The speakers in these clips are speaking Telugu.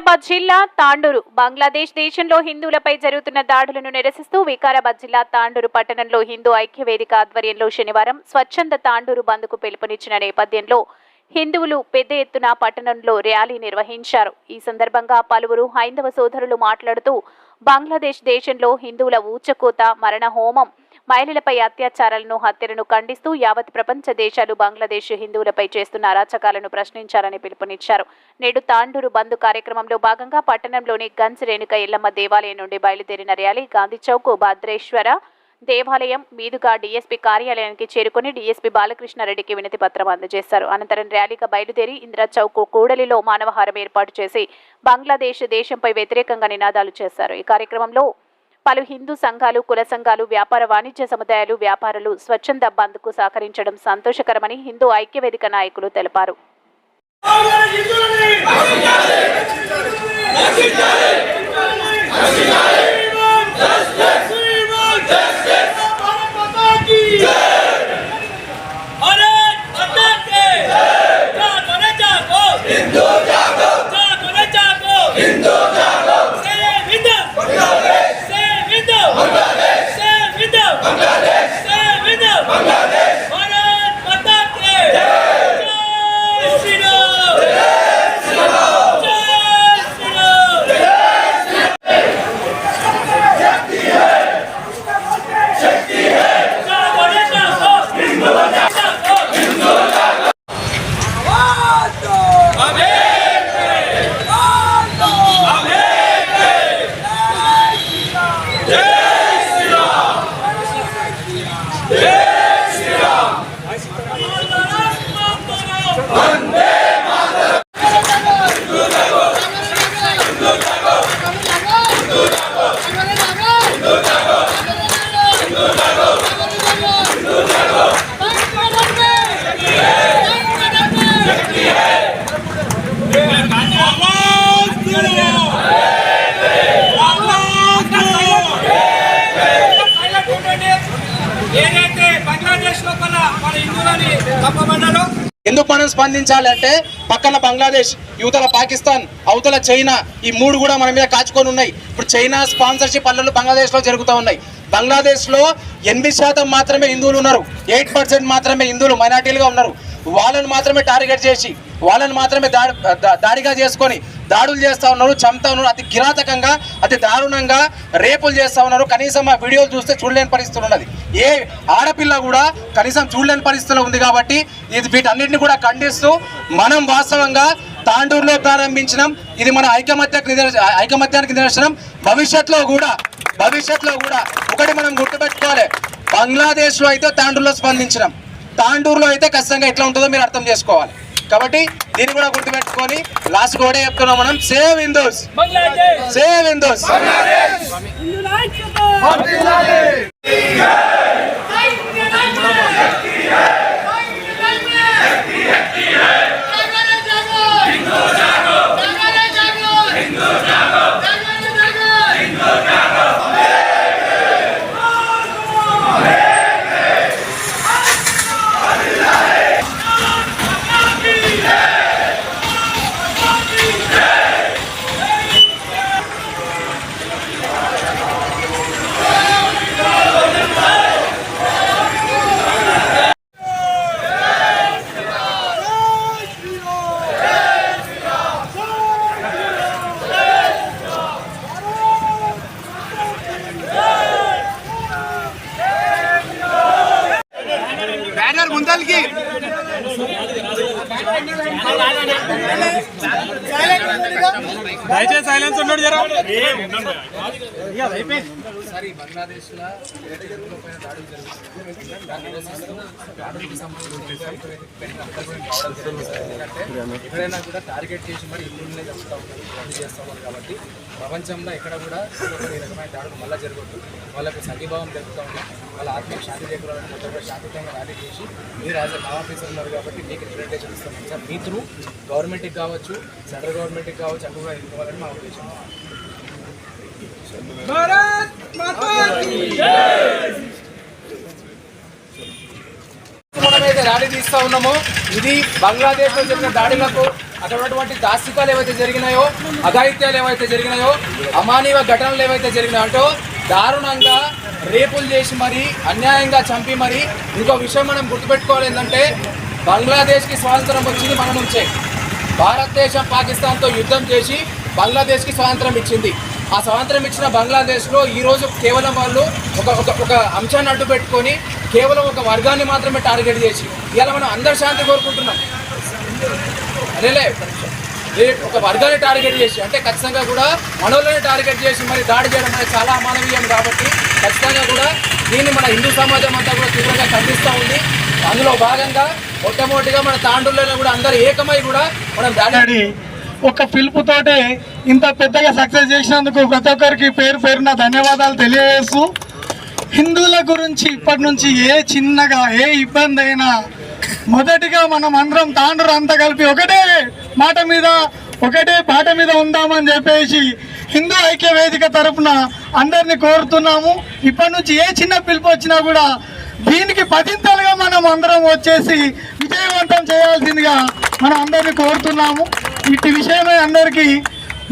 వికారాబాద్ జిల్లా తాండూరు. బంగ్లాదేశ్ దేశంలో హిందువులపై జరుగుతున్న దాడులను నిరసిస్తూ వికారాబాద్ జిల్లా తాండూరు పట్టణంలో హిందూ ఐక్య వేదిక ఆధ్వర్యంలో శనివారం స్వచ్ఛంద తాండూరు బంద్కు పిలుపునిచ్చిన నేపథ్యంలో హిందువులు పెద్ద ఎత్తున పట్టణంలో ర్యాలీ నిర్వహించారు. ఈ సందర్భంగా పలువురు హైందవ సోదరులు మాట్లాడుతూ బంగ్లాదేశ్ దేశంలో హిందువుల ఊచకోత మరణ హోమం మహిళలపై అత్యాచారాలను హత్యలను ఖండిస్తూ యావత్ ప్రపంచ దేశాలు బంగ్లాదేశ్ హిందువులపై చేస్తున్న అరాచకాలను ప్రశ్నించాలని పిలుపునిచ్చారు. నేడు తాండూరు బంద్ కార్యక్రమంలో భాగంగా పట్టణంలోని గంజ్ రేణుక ఎల్లమ్మ దేవాలయం నుండి బయలుదేరిన ర్యాలీ గాంధీ చౌక్ భద్రేశ్వర దేవాలయం మీదుగా డీఎస్పీ కార్యాలయానికి చేరుకుని డీఎస్పీ బాలకృష్ణారెడ్డికి వినతి పత్రం అందజేశారు. అనంతరం ర్యాలీగా బయలుదేరి ఇందిరా చౌక్ కూడలిలో మానవహారం ఏర్పాటు చేసి బంగ్లాదేశ్ దేశంపై వ్యతిరేకంగా నినాదాలు చేశారు. ఈ కార్యక్రమంలో పలు హిందూ సంఘాలు కుల సంఘాలు వ్యాపార వాణిజ్య సముదాయాలు వ్యాపారులు స్వచ్ఛంద బంద్కు సహకరించడం సంతోషకరమని హిందూ ఐక్యవేదిక నాయకులు తెలిపారు. हिंदू ఏదైతే బంగ్లాదేశ్ లోపల మన హిందువులని తప్పబడ్డారో ఎందుకు మనం స్పందించాలి అంటే పక్కన బంగ్లాదేశ్ యువతల పాకిస్తాన్ అవతల చైనా ఈ మూడు కూడా మన మీద కాచుకొని ఉన్నాయి. ఇప్పుడు చైనా స్పాన్సర్షిప్ పనులు బంగ్లాదేశ్లో జరుగుతూ ఉన్నాయి. బంగ్లాదేశ్లో ఎనిమిది శాతం మాత్రమే హిందువులు ఉన్నారు. ఎయిట్ పర్సెంట్ మాత్రమే హిందువులు మైనార్టీలుగా ఉన్నారు. వాళ్ళని మాత్రమే టార్గెట్ చేసి వాళ్ళని మాత్రమే దాడి దాడిగా చేసుకొని దాడులు చేస్తూ ఉన్నారు చంపుతా ఉన్నారు. అతి కిరాతకంగా అతి దారుణంగా రేపులు చేస్తూ ఉన్నారు. కనీసం ఆ వీడియోలు చూస్తే చూడలేని పరిస్థితులు ఉన్నది. ఏ ఆడపిల్ల కూడా కనీసం చూడలేని పరిస్థితిలో ఉంది కాబట్టి ఇది వీటన్నిటిని కూడా ఖండిస్తూ మనం వాస్తవంగా తాండూరులో ప్రారంభించినాం. ఇది మన ఐకమత్యకు నిదర్శ ఐకమత్యానికి నిదర్శనం. భవిష్యత్తులో కూడా భవిష్యత్తులో కూడా ఒకటి మనం గుర్తుపెట్టుకోవాలి. బంగ్లాదేశ్లో అయితే తాండూరులో స్పందించినాం. తాండూరులో అయితే ఖచ్చితంగా ఎట్లా ఉంటుందో మీరు అర్థం చేసుకోవాలి. కాబట్టి దీన్ని కూడా గుర్తుపెట్టుకొని లాస్ట్ కూడా చెప్తున్నాం మనం. Save Hindus Bangladesh save Hindus ముందల్కి దయచేసి సైలెన్స్ ఉన్నాడు జరా. ఒకసారి కూడా టార్గెట్ చేసి మరి హిందువులనే చంపుతా. ఉన్నారు చేస్తా ఉన్నారు కాబట్టి ప్రపంచంలో ఎక్కడ కూడా ఈ రకమైన దాడులు మళ్ళీ జరగదు వాళ్ళకు సంఘీభావం జరుగుతూ ఉంది వాళ్ళ ఆత్మీయ శాంతి చేకూరాలని కూడా శాంతియుతంగా ర్యాలీ చేసి మీరు యాజ్ లా ఆఫీసర్ ఉన్నారు కాబట్టి మీకు రిప్రజెంటేషన్ ఇస్తాం. సార్ మీ త్రూ గవర్నమెంట్కి కావచ్చు సెంట్రల్ గవర్నమెంట్కి కావచ్చు అక్కడ కూడా వెళ్ళిపోవాలని మా ఉద్దేశం. మన మీద ఏదైతే ర్యాలీ తీస్తా ఉన్నామో ఇది బంగ్లాదేశ్లో జరిగిన దాడులకు అక్కడ ఉన్నటువంటి దాస్తికాలు ఏవైతే జరిగినాయో అఘాయిత్యాలు ఏవైతే జరిగినాయో అమానవ ఘటనలు ఏవైతే జరిగినాయో దారుణంగా రేపులు చేసి మరి అన్యాయంగా చంపి మరి ఇంకో విషయం మనం గుర్తుపెట్టుకోవాలి ఏంటంటే బంగ్లాదేశ్కి స్వాతంత్రం వచ్చింది మన నుంచే. భారతదేశం పాకిస్తాన్తో యుద్ధం చేసి బంగ్లాదేశ్కి స్వాతంత్రం ఇచ్చింది. ఆ స్వాతంత్రం ఇచ్చిన బంగ్లాదేశ్లో ఈరోజు కేవలం వాళ్ళు ఒక ఒక ఒక అంశాన్ని అడ్డు పెట్టుకొని కేవలం ఒక వర్గాన్ని మాత్రమే టార్గెట్ చేసి ఇలా మనం అందరి శాంతి కోరుకుంటున్నాం. అదేలే రేపు ఒక వర్గాన్ని టార్గెట్ చేసి అంటే ఖచ్చితంగా కూడా మనోళ్ళని టార్గెట్ చేసి మరి దాడి చేయడం అనేది చాలా అమానవీయం కాబట్టి ఖచ్చితంగా కూడా దీన్ని మన హిందూ సమాజం అంతా కూడా తీవ్రంగా ఖండిస్తూ ఉంది. అందులో భాగంగా మొట్టమొదటిగా మన తాండూళ్ళలో కూడా అందరూ ఏకమై కూడా మనం దాడి ఒక పిలుపుతోటే ఇంత పెద్దగా సక్సెస్ చేసినందుకు ప్రతి ఒక్కరికి పేరు పేరున ధన్యవాదాలు తెలియజేస్తూ హిందువుల గురించి ఇప్పటి నుంచి ఏ చిన్నగా ఏ ఇబ్బంది అయినా మొదటిగా మనం అందరం తాండ్రు అంతా కలిపి ఒకటే మాట మీద ఒకటే పాట మీద ఉందామని చెప్పేసి హిందూ ఐక్య వేదిక తరఫున అందరిని కోరుతున్నాము. ఇప్పటి నుంచి ఏ చిన్న పిలుపు వచ్చినా కూడా దీనికి పదింతలుగా మనం అందరం వచ్చేసి విజయవంతం చేయాల్సిందిగా మనం అందరిని కోరుతున్నాము. ఇట్టి విషయమే అందరికీ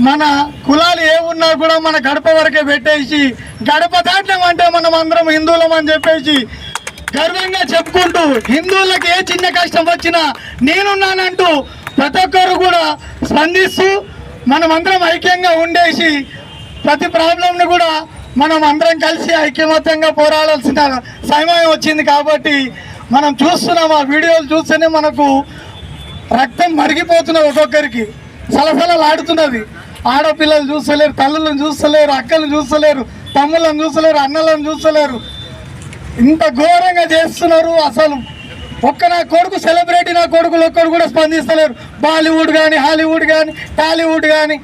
మన కులాలు ఏ ఉన్నా కూడా మన గడప వరకే పెట్టేసి గడప దాటినామంటే మనం అందరం హిందువులం అని చెప్పేసి గర్వంగా చెప్పుకుంటూ హిందువులకు ఏ చిన్న కష్టం వచ్చినా నేనున్నానంటూ ప్రతి ఒక్కరు కూడా స్పందిస్తూ మనమందరం ఐక్యంగా ఉండేసి ప్రతి ప్రాబ్లంను కూడా మనం అందరం కలిసి ఐక్యమత్యంగా పోరాడాల్సిన సమయం వచ్చింది కాబట్టి మనం చూస్తున్నాం ఆ వీడియోలు చూస్తేనే మనకు రక్తం మరిగిపోతున్నది ఒక్కొక్కరికి. సలసలలాడుతున్నది. ఆడపిల్లలు చూస్తలేరు తల్లులను చూస్తలేరు అక్కలను చూస్తలేరు తమ్ముళ్ళని చూస్తలేరు అన్నలను చూస్తలేరు. ఇంత ఘోరంగా చేస్తున్నారు అసలు. ఒక్క నా కొడుకు సెలబ్రిటీ నా కొడుకులు ఒక్కరు కూడా స్పందిస్తలేరు. బాలీవుడ్ కానీ హాలీవుడ్ కానీ టాలీవుడ్ కానీ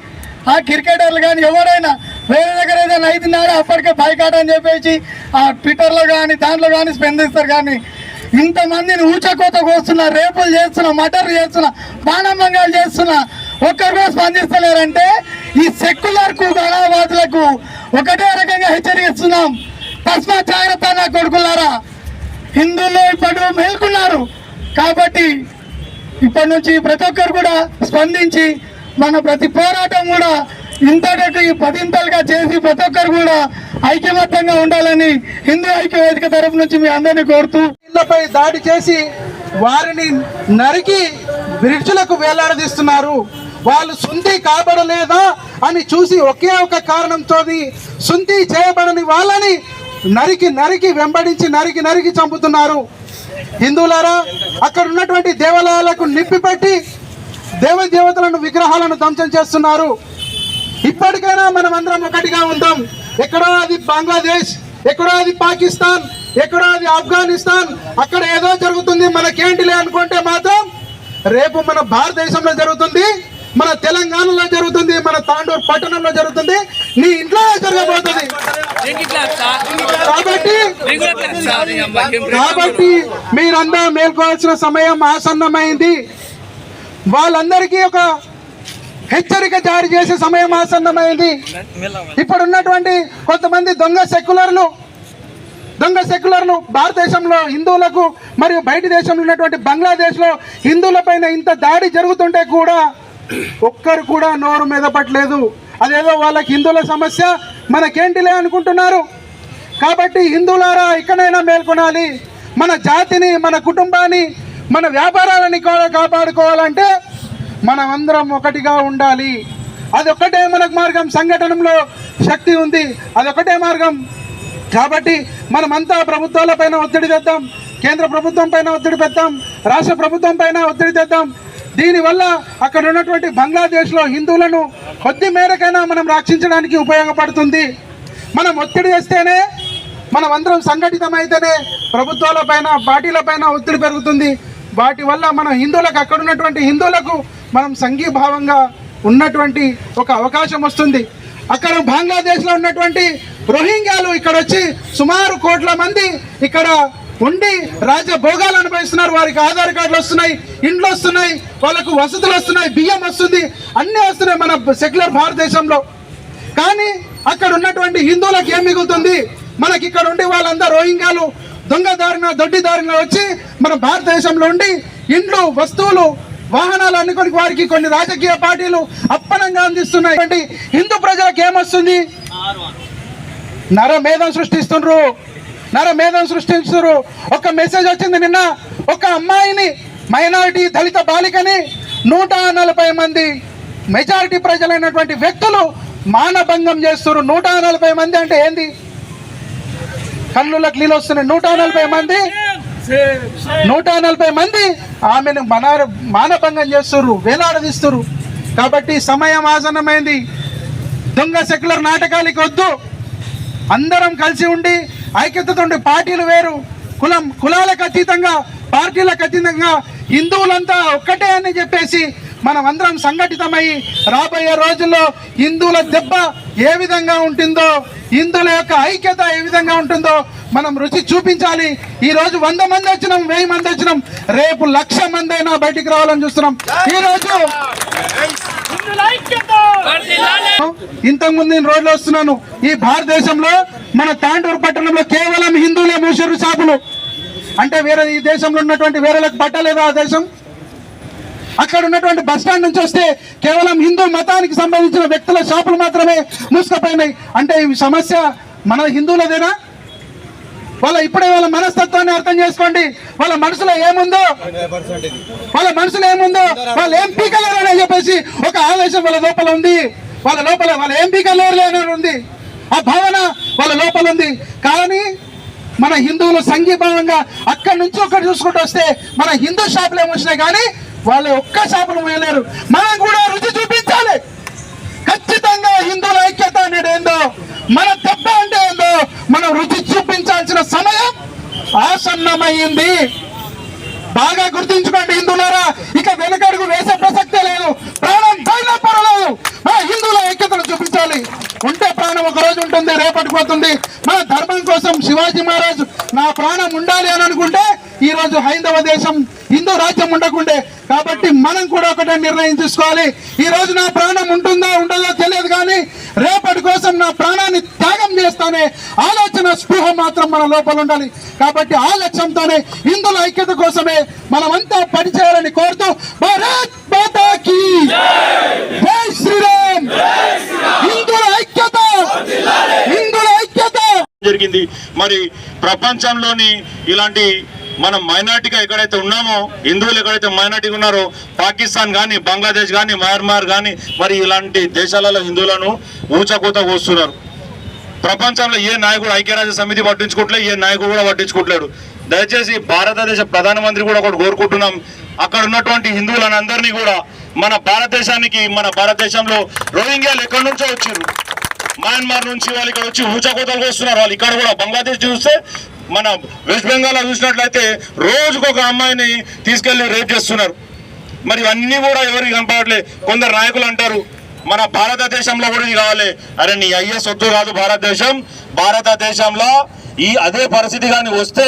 ఆ క్రికెటర్లు కానీ ఎవరైనా వేరే దగ్గర ఏదైనా అవుతున్నారో అప్పటికే బైకాట్ అని చెప్పేసి ఆ ట్విట్టర్లో కానీ దాంట్లో కానీ స్పందిస్తారు. కానీ ఇంతమందిని ఊచకోత కోస్తున్నా రేపులు చేస్తున్నా మటర్ చేస్తున్నా బాణభంగాలు చేస్తున్నా ఒక్కరు కూడా స్పందిస్తలేరంటే ఈ సెక్యులర్కు గణాబాదులకు ఒకటే రకంగా హెచ్చరిస్తున్నాం. తస్మా జాగ్రత్త నా కొడుకులారా. హిందువులు ఇప్పుడు మేల్కున్నారు. కాబట్టి ఇప్పటి నుంచి ప్రతి ఒక్కరు కూడా స్పందించి మన ప్రతి పోరాటం కూడా ఇంతటికి పదింతలుగా చేసి ప్రతి ఒక్కరు కూడా ఐక్యమత్యంగా ఉండాలని హిందూ ఐక్య వేదిక తరఫు నుంచి మీ అందరినీ కోరుతూ ఇళ్ళపై దాడి చేసి వారిని నరికి బ్రిడ్జ్లకు వేలాడదీస్తున్నారు. వాళ్ళు సుంది కాబడలేదా అని చూసి ఒకే ఒక కారణంతో సుంది చేయబడని వాళ్ళని నరికి నరికి వెంబడించి నరికి నరికి చంపుతున్నారు. హిందువులారా అక్కడ ఉన్నటువంటి దేవాలయాలకు నిప్పిపట్టి దేవ దేవతలను విగ్రహాలను ధ్వంసం చేస్తున్నారు. ఇప్పటికైనా మనం అందరం ఒకటిగా ఉందాం. ఎక్కడో అది బంగ్లాదేశ్ ఎక్కడో అది పాకిస్తాన్ ఎక్కడో అది ఆఫ్ఘనిస్తాన్ అక్కడ ఏదో జరుగుతుంది మనకేంటిలే అనుకుంటే మాత్రం రేపు మన భారతదేశంలో జరుగుతుంది. మన తెలంగాణలో జరుగుతుంది మన తాండూరు పట్టణంలో జరుగుతుంది. నీ ఇంట్లో జరగబోతుంది. కాబట్టి కాబట్టి మీరందరూ మేల్కోవాల్సిన సమయం ఆసన్నమైంది. వాళ్ళందరికీ ఒక హెచ్చరిక జారీ చేసే సమయం ఆసన్నమైంది. ఇప్పుడున్నటువంటి కొంతమంది దొంగ సెక్యులర్లు దొంగ సెక్యులర్లు భారతదేశంలో హిందువులకు మరియు బయట దేశంలో ఉన్నటువంటి బంగ్లాదేశ్లో హిందువులపైన ఇంత దాడి జరుగుతుంటే కూడా ఒక్కరు కూడా నోరు మెదపట్లేదు. అదేదో వాళ్ళకి హిందువుల సమస్య మనకేంటిలే అనుకుంటున్నారు. కాబట్టి హిందువులారా ఇక్కడైనా మేల్కొనాలి. మన జాతిని మన కుటుంబాన్ని మన వ్యాపారాలని కాపాడుకోవాలంటే మనం అందరం ఒకటిగా ఉండాలి. అదొక్కటే మనకు మార్గం. సంఘటనలో శక్తి ఉంది. అదొకటే మార్గం. కాబట్టి మనమంతా ప్రభుత్వాల పైన ఒత్తిడి తెద్దాం. కేంద్ర ప్రభుత్వం పైన ఒత్తిడి పెద్దాం. రాష్ట్ర ప్రభుత్వం పైన ఒత్తిడి తెద్దాం. దీనివల్ల అక్కడ ఉన్నటువంటి బంగ్లాదేశ్లో హిందువులను కొద్ది మేరకైనా మనం రక్షించడానికి ఉపయోగపడుతుంది. మనం ఒత్తిడి చేస్తేనే మనం అందరం సంఘటితమైతేనే ప్రభుత్వాల పైన పార్టీల పైన ఒత్తిడి పెరుగుతుంది. వాటి వల్ల మన హిందువులకు అక్కడ ఉన్నటువంటి హిందువులకు మనం సంఘీభావంగా ఉన్నటువంటి ఒక అవకాశం వస్తుంది. అక్కడ బంగ్లాదేశ్లో ఉన్నటువంటి రోహింగ్యాలు ఇక్కడ వచ్చి సుమారు కోట్ల మంది ఇక్కడ ఉండి రాజభోగాలు అనుభవిస్తున్నారు. వారికి ఆధార్ కార్డులు వస్తున్నాయి ఇండ్లు వస్తున్నాయి వాళ్ళకు వసతులు వస్తున్నాయి బియ్యం వస్తుంది అన్నీ వస్తున్నాయి మన సెక్యులర్ భారతదేశంలో. కానీ అక్కడ ఉన్నటువంటి హిందువులకు ఏం మిగులుతుంది? మనకి ఇక్కడ ఉండి వాళ్ళందరూ రోహింగ్యాలు దొంగ దారిన దొడ్డి దారిన వచ్చి మన భారతదేశంలో ఉండి ఇండ్లు వస్తువులు వాహనాలు అనుకుని వారికి కొన్ని రాజకీయ పార్టీలు అప్పనంగా అందిస్తున్నాయి. హిందూ ప్రజలకు ఏమొస్తుంది నరమేధం సృష్టిస్తుండ్రు. నరమేధం సృష్టిస్తున్నారు ఒక మెసేజ్ వచ్చింది నిన్న. ఒక అమ్మాయిని మైనారిటీ దళిత బాలికని నూట నలభై మంది మెజారిటీ ప్రజలైనటువంటి వ్యక్తులు మానభంగం చేస్తున్నారు. నూట నలభై మంది అంటే ఏంది? కన్నులకు నీళ్ళు వస్తున్నాయి. నూట నలభై మంది నూట నలభై మంది ఆమెను మన మానభంగం చేస్తున్నారు. వేలాడదీస్తున్నారు. కాబట్టి సమయం ఆసనమైంది దొంగ సెక్యులర్ నాటకాలకి వద్దు. అందరం కలిసి ఉండి ఐక్యతతో పార్టీలు వేరు. కులం కులాలకు అతీతంగా పార్టీలకు అతీతంగా హిందువులంతా ఒక్కటే అని చెప్పేసి మనం అందరం సంఘటితమై రాబోయే రోజుల్లో హిందువుల దెబ్బ ఏ విధంగా ఉంటుందో హిందువుల యొక్క ఐక్యత ఏ విధంగా ఉంటుందో మనం రుచి చూపించాలి. ఈ రోజు వంద మంది వచ్చినాం వెయ్యి మంది వచ్చినాం రేపు లక్ష మంది అయినా బయటికి రావాలని చూస్తున్నాం. ఈ రోజు ఇంతకుముందు నేను రోడ్లో వస్తున్నాను. ఈ భారతదేశంలో మన తాండూరు పట్టణంలో కేవలం హిందువులే మూసారు షాపులు అంటే వేరే ఈ దేశంలో ఉన్నటువంటి వేరేలకు పట్టలేదు ఆ దేశం? అక్కడ ఉన్నటువంటి బస్ స్టాండ్ నుంచి వస్తే కేవలం హిందూ మతానికి సంబంధించిన వ్యక్తుల షాపులు మాత్రమే మూసుకపోయినాయి. అంటే ఈ సమస్య మన హిందువులదేనా? వాళ్ళ ఇప్పుడే వాళ్ళ మనస్తత్వాన్ని అర్థం చేసుకోండి. వాళ్ళ మనసులో ఏముందో? వాళ్ళ మనసులో ఏముందో? వాళ్ళు ఏం పీకలేరు అని చెప్పేసి ఒక ఆవేశం వాళ్ళ లోపల ఉంది. వాళ్ళ లోపల వాళ్ళ ఏం పీకలేరు అని ఉంది. ఆ భావన వాళ్ళ లోపల ఉంది. కానీ మన హిందువులు సంఘీభావంగా అక్కడి నుంచి ఒకటి చూసుకుంటూ వస్తే మన హిందూ షాపులు ఏమొచ్చినాయి కానీ వాళ్ళు ఒక్క షాపులు వేయలేరు. మనం కూడా రుచి చూపించాలి. ఖచ్చితంగా హిందువుల ఐక్యత అనేది ఏందో మన దెబ్బ అంటే ఏందో మనం రుచి చూపించాల్సిన సమయం ఆసన్నమైంది. బాగా గుర్తించుకోండి హిందువులారా. ఇక వెనకడుగు వేసే ప్రసక్తే లేదు. ప్రాణం పైన పర్వాలేదు మన హిందువుల ఐక్యతను చూపించాలి. ఉంటే ప్రాణం ఒక రోజు ఉంటుంది రేపటి పోతుంది. మన ధర్మం కోసం శివాజీ మహారాజ్ నా ప్రాణం ఉండాలి అని అనుకుంటే ఈ రోజు హైందవ దేశం హిందూ రాజ్యం ఉండకుండే. కాబట్టి మనం కూడా ఒకటే నిర్ణయం తీసుకోవాలి. ఈ రోజు నా ప్రాణం ఉంటుందా ఉండదో తెలియదు కానీ రేపటి కోసం నా ప్రాణాన్ని త్యాగం చేస్తానే ఆలోచన స్పృహ మాత్రం మన లోపల ఉండాలి. కాబట్టి ఆ లక్ష్యంతోనే హిందుల ఐక్యత కోసమే మనమంతా పనిచేయాలని కోరుతూ భారత్ మాతాకి జై శ్రీరామ్! హిందువుల ఐక్యత! హిందువుల ఐక్యత! జరిగింది. మరి ప్రపంచంలోని ఇలాంటి మనం మైనార్టీగా ఎక్కడైతే ఉన్నామో హిందువులు ఎక్కడైతే మైనార్టీగా ఉన్నారో పాకిస్తాన్ కానీ బంగ్లాదేశ్ కానీ మయన్మార్ కానీ మరి ఇలాంటి దేశాలలో హిందువులను ఊచకూత పోస్తున్నారు ప్రపంచంలో ఏ నాయకుడు ఐక్యరాజ్య సమితి పట్టించుకోవట్లేదు ఏ నాయకుడు కూడా పట్టించుకోవట్లేడు దయచేసి భారతదేశ ప్రధానమంత్రి కూడా ఒకటి కోరుకుంటున్నాం. అక్కడ ఉన్నటువంటి హిందువులందరినీ కూడా మన భారతదేశానికి మన భారతదేశంలో రోహింగ్యాలు ఎక్కడి నుంచో వచ్చారు? మయన్మార్ నుంచి వాళ్ళు ఇక్కడ వచ్చి ఊచకోతలు వస్తున్నారు వాళ్ళు ఇక్కడ కూడా బంగ్లాదేశ్ చూస్తే మన వెస్ట్ బెంగాల్ చూసినట్లయితే రోజుకు ఒక అమ్మాయిని తీసుకెళ్ళి రేప్ చేస్తున్నారు. మరి ఇవన్నీ కూడా ఎవరికి కనపడట్లేదు కొందరు నాయకులు అంటారు మన భారతదేశంలో కూడా ఇది కావాలి. అరే నీ అయ్యే వద్దు కాదు భారతదేశం. భారతదేశంలో ఈ అదే పరిస్థితి కానీ వస్తే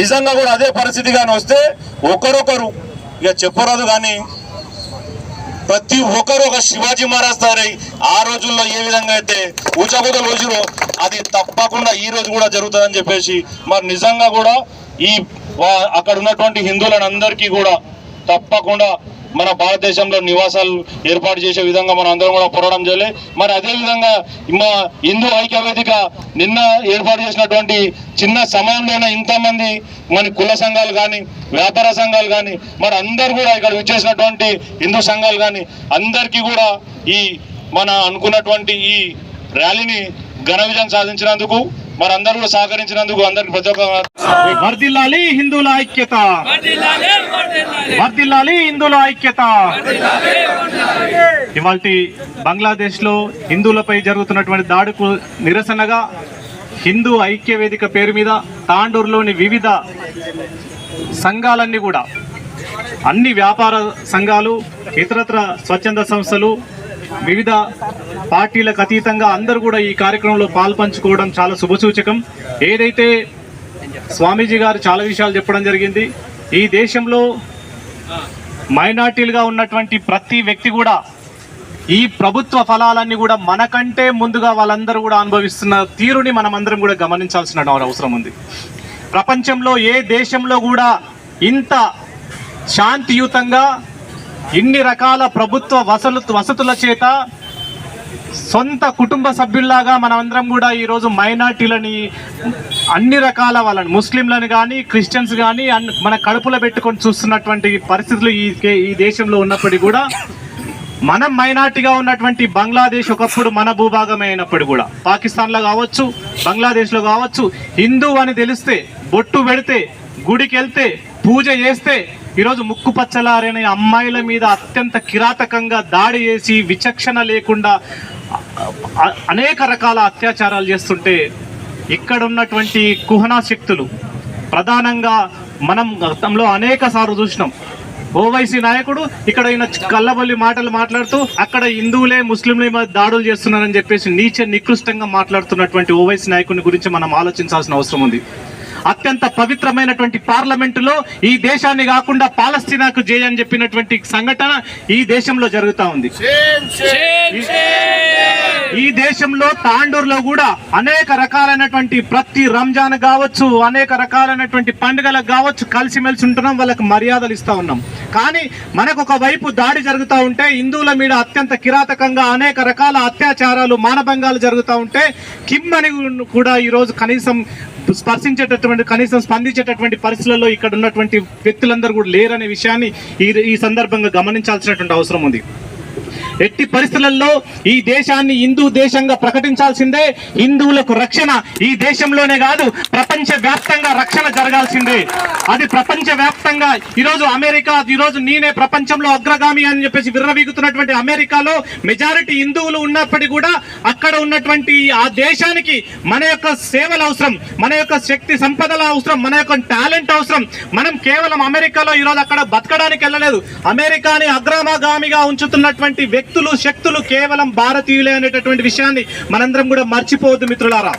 నిజంగా కూడా అదే పరిస్థితి కానీ వస్తే ఒకరొకరు ఇక చెప్పరాదు కానీ ప్రతి ఒక్కరు ఒక శివాజీ మహారాజ్ తయారై ఆ రోజుల్లో ఏ విధంగా అయితే ఊచకూతలు రోజులో అది తప్పకుండా ఈ రోజు కూడా జరుగుతుందని చెప్పేసి మరి నిజంగా కూడా ఈ అక్కడ ఉన్నటువంటి హిందువులను అందరికీ కూడా తప్పకుండా మన భారతదేశంలో నివాసాలు ఏర్పాటు చేసే విధంగా మనం అందరం కూడా పోరాటం చేయాలి. మరి అదే విధంగా మా హిందూ ఐక్య వేదిక నిన్న ఏర్పాటు చేసినటువంటి చిన్న సమయంలోనే ఇంతమంది మన కుల సంఘాలు కానీ వ్యాపార సంఘాలు కానీ మరి అందరు కూడా ఇక్కడ విచ్చేసినటువంటి హిందూ సంఘాలు కానీ అందరికీ కూడా ఈ మన అనుకున్నటువంటి ఈ ర్యాలీని ఘన విజయం సాధించినందుకు మరి అందరూ కూడా సహకరించినందుకు అందరికి ప్రతి ఒక్క వర్దిల్లాలి హిందువుల ఐక్యత. వర్దిల్లాలి హిందువుల ఐక్యత. ఇవాళ బంగ్లాదేశ్లో హిందువులపై జరుగుతున్నటువంటి దాడుకు నిరసనగా హిందూ ఐక్య వేదిక పేరు మీద తాండూరులోని వివిధ సంఘాలన్నీ కూడా అన్ని వ్యాపార సంఘాలు ఇతరత్ర స్వచ్ఛంద సంస్థలు వివిధ పార్టీలకు అతీతంగా అందరూ కూడా ఈ కార్యక్రమంలో పాల్పంచుకోవడం చాలా శుభసూచకం. ఏదైతే స్వామీజీ గారు చాలా విషయాలు చెప్పడం జరిగింది ఈ దేశంలో మైనార్టీలుగా ఉన్నటువంటి ప్రతి వ్యక్తి కూడా ఈ ప్రభుత్వ ఫలాలన్నీ కూడా మనకంటే ముందుగా వాళ్ళందరూ కూడా అనుభవిస్తున్న తీరుని మనం అందరం కూడా గమనించాల్సిన అవసరం ఉంది. ప్రపంచంలో ఏ దేశంలో కూడా ఇంత శాంతియుతంగా ఇన్ని రకాల ప్రభుత్వ వసలు వసతుల చేత సొంత కుటుంబ సభ్యుల్లాగా మనమందరం కూడా ఈరోజు మైనార్టీలని అన్ని రకాల వాళ్ళని ముస్లింలను కానీ క్రిస్టియన్స్ కానీ మన కడుపులో పెట్టుకొని చూస్తున్నటువంటి పరిస్థితులు ఈ కే- ఈ దేశంలో ఉన్నప్పటికీ కూడా మనం మైనార్టీగా ఉన్నటువంటి బంగ్లాదేశ్ ఒకప్పుడు మన భూభాగమే అయినప్పుడు కూడా పాకిస్తాన్లో కావచ్చు బంగ్లాదేశ్లో కావచ్చు హిందూ అని తెలిస్తే బొట్టు పెడితే గుడికి వెళ్తే పూజ చేస్తే ఈరోజు ముక్కుపచ్చలారని అమ్మాయిల మీద అత్యంత కిరాతకంగా దాడి చేసి విచక్షణ లేకుండా అనేక రకాల అత్యాచారాలు చేస్తుంటే ఇక్కడ ఉన్నటువంటి కుహనా శక్తులు ప్రధానంగా మనం గతంలో అనేక సార్లు చూసినాం. ఓవైసీ నాయకుడు ఇక్కడ ఈయన కల్లబల్లి మాటలు మాట్లాడుతూ అక్కడ హిందువులే ముస్లింలే దాడులు చేస్తున్నారని చెప్పేసి నీచ నికృష్టంగా మాట్లాడుతున్నటువంటి ఓవైసీ నాయకుని గురించి మనం ఆలోచించాల్సిన అవసరం ఉంది. అత్యంత పవిత్రమైనటువంటి పార్లమెంటులో ఈ దేశాన్ని కాకుండా పాలస్తీనాకు చేయని చెప్పినటువంటి సంఘటన ఈ దేశంలో జరుగుతా ఉంది. ఈ దేశంలో తాండూరులో కూడా అనేక రకాలైనటువంటి ప్రతి రంజాన్ కావచ్చు అనేక రకాలైనటువంటి పండుగలకు కావచ్చు కలిసిమెలిసి ఉంటున్నాం వాళ్ళకి మర్యాదలు ఇస్తా ఉన్నాం. కానీ మనకు ఒక వైపు దాడి జరుగుతూ ఉంటే హిందువుల మీద అత్యంత కిరాతకంగా అనేక రకాల అత్యాచారాలు మానభంగాలు జరుగుతూ ఉంటే కిమ్మని కూడా ఈరోజు కనీసం స్పర్శించేటటువంటి కనీసం స్పందించేటటువంటి పరిస్థితులలో ఇక్కడ ఉన్నటువంటి వ్యక్తులందరూ కూడా లేరనే విషయాన్ని ఈ ఈ సందర్భంగా గమనించాల్సినటువంటి అవసరం ఉంది. ఎట్టి పరిస్థితులలో ఈ దేశాన్ని హిందూ దేశంగా ప్రకటించాల్సిందే. హిందువులకు రక్షణ ఈ దేశంలోనే కాదు ప్రపంచ వ్యాప్తంగా రక్షణ జరగాల్సిందే. అది ప్రపంచ వ్యాప్తంగా ఈరోజు అమెరికా ఈరోజు నేనే ప్రపంచంలో అగ్రగామి అని చెప్పేసి విర్రవీగుతున్నటువంటి అమెరికాలో మెజారిటీ హిందువులు ఉన్నప్పటికీ కూడా అక్కడ ఉన్నటువంటి ఆ దేశానికి మన యొక్క సేవలు అవసరం మన యొక్క శక్తి సంపదల అవసరం మన యొక్క టాలెంట్ అవసరం. మనం కేవలం అమెరికాలో ఈరోజు అక్కడ బతకడానికి వెళ్ళలేదు. అమెరికాని అగ్రమగామిగా ఉంచుతున్నటువంటి వ్యక్తులు శక్తులు కేవలం భారతీయులే అనేటటువంటి విషయాన్ని మనందరం కూడా మర్చిపోవద్దు మిత్రులారా.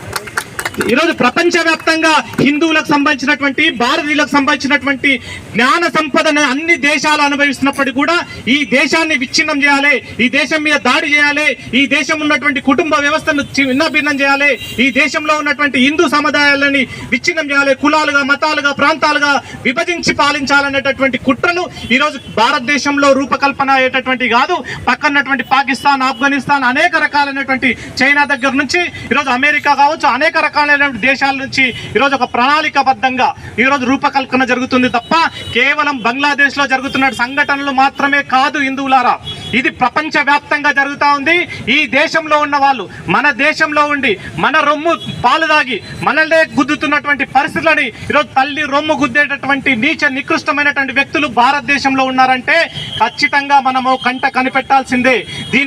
ఈరోజు ప్రపంచవ్యాప్తంగా హిందువులకు సంబంధించినటువంటి భారతీయులకు సంబంధించినటువంటి జ్ఞాన సంపదను అన్ని దేశాలు అనుభవిస్తున్నప్పటికీ కూడా ఈ దేశాన్ని విచ్ఛిన్నం చేయాలి ఈ దేశం మీద దాడి చేయాలి ఈ దేశం ఉన్నటువంటి కుటుంబ వ్యవస్థను చిన్న భిన్నం చేయాలి ఈ దేశంలో ఉన్నటువంటి హిందూ సముదాయాలని విచ్ఛిన్నం చేయాలి కులాలుగా మతాలుగా ప్రాంతాలుగా విభజించి పాలించాలనేటటువంటి కుట్రలు ఈరోజు భారతదేశంలో రూపకల్పన అయ్యేటటువంటి కాదు పక్కనటువంటి పాకిస్తాన్ ఆఫ్ఘనిస్తాన్ అనేక రకాలైనటువంటి చైనా దగ్గర నుంచి ఈరోజు అమెరికా కావచ్చు అనేక రకాల రకాలైనటువంటి దేశాల నుంచి ఈరోజు ఒక ప్రణాళికాబద్ధంగా ఈరోజు రూపకల్పన జరుగుతుంది తప్ప కేవలం బంగ్లాదేశ్లో జరుగుతున్న సంఘటనలు మాత్రమే కాదు హిందువులారా. ఇది ప్రపంచ వ్యాప్తంగా ఉంది. ఈ దేశంలో ఉన్న వాళ్ళు మన దేశంలో ఉండి మన రొమ్ము పాలు దాగి మనల్నే గుద్దుతున్నటువంటి పరిస్థితులని ఈరోజు తల్లి రొమ్ము గుద్దేటటువంటి నీచ నికృష్టమైనటువంటి వ్యక్తులు భారతదేశంలో ఉన్నారంటే ఖచ్చితంగా మనము కంట కనిపెట్టాల్సిందే. దీని